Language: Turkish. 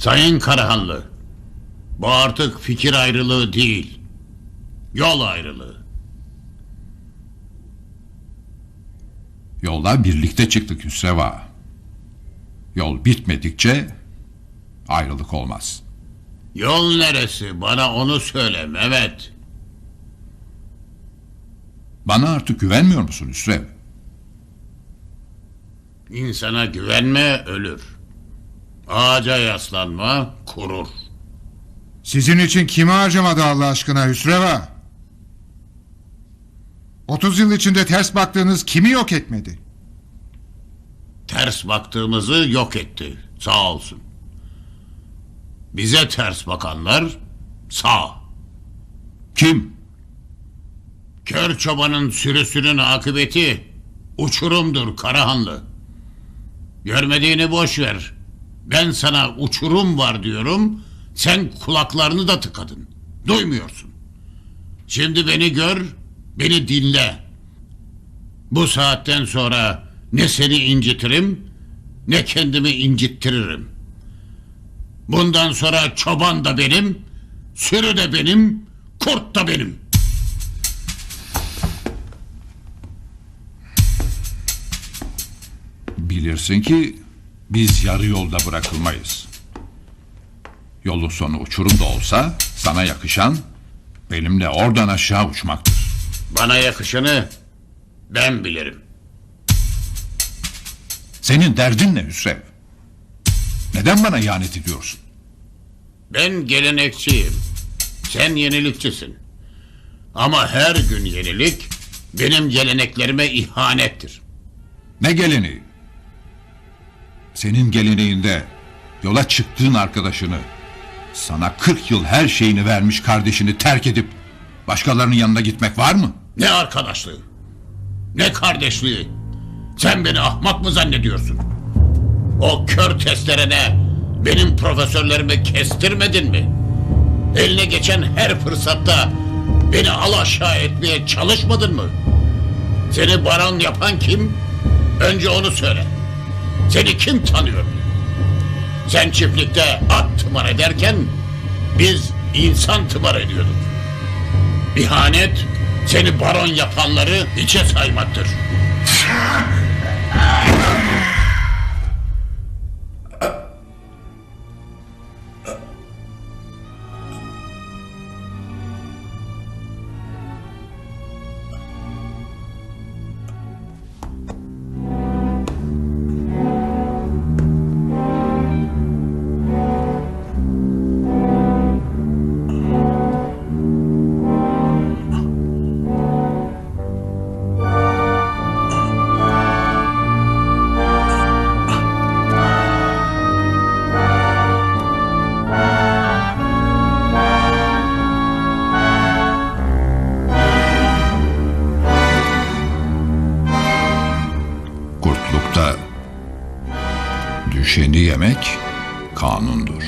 Sayın Karahanlı, bu artık fikir ayrılığı değil, yol ayrılığı. Yola birlikte çıktık Hüsreva. Yol bitmedikçe ayrılık olmaz. Yol neresi? Bana onu söyle Mehmet. Bana artık güvenmiyor musun Hüsrev? İnsana güvenme ölür. Ağaca yaslanma kurur. Sizin için kimi harcamadı Allah aşkına Hüsreva? 30 yıl içinde ters baktığınız kimi yok etmedi? Ters baktığımızı yok etti. Sağ olsun. Bize ters bakanlar sağ. Kim? Kör çobanın sürüsünün akıbeti uçurumdur Karahanlı. Görmediğini boş ver. Ben sana uçurum var diyorum. Sen kulaklarını da tıkadın. Duymuyorsun. Şimdi beni gör, beni dinle. Bu saatten sonra ne seni incitirim, ne kendimi incittiririm. Bundan sonra çoban da benim, sürü de benim, kurt da benim. Bilirsin ki biz yarı yolda bırakılmayız. Yolun sonu uçurum da olsa sana yakışan benimle oradan aşağı uçmaktır. Bana yakışanı ben bilirim. Senin derdin ne Hüsrev? Neden bana ihanet ediyorsun? Ben gelenekçiyim. Sen yenilikçisin. Ama her gün yenilik benim geleneklerime ihanettir. Ne geleneği? Senin geleneğinde yola çıktığın arkadaşını, sana 40 yıl her şeyini vermiş kardeşini terk edip başkalarının yanına gitmek var mı? Ne arkadaşlığı, ne kardeşliği. Sen beni ahmak mı zannediyorsun? O kör testerene benim profesörlerimi kestirmedin mi? Eline geçen her fırsatta beni al aşağı etmeye çalışmadın mı? Seni baron yapan kim? Önce onu söyle. Seni kim tanıyor? Sen çiftlikte at tımar ederken biz insan tımar ediyorduk. İhanet seni baron yapanları içe saymaktır. Kurtlukta düşeni yemek kanundur.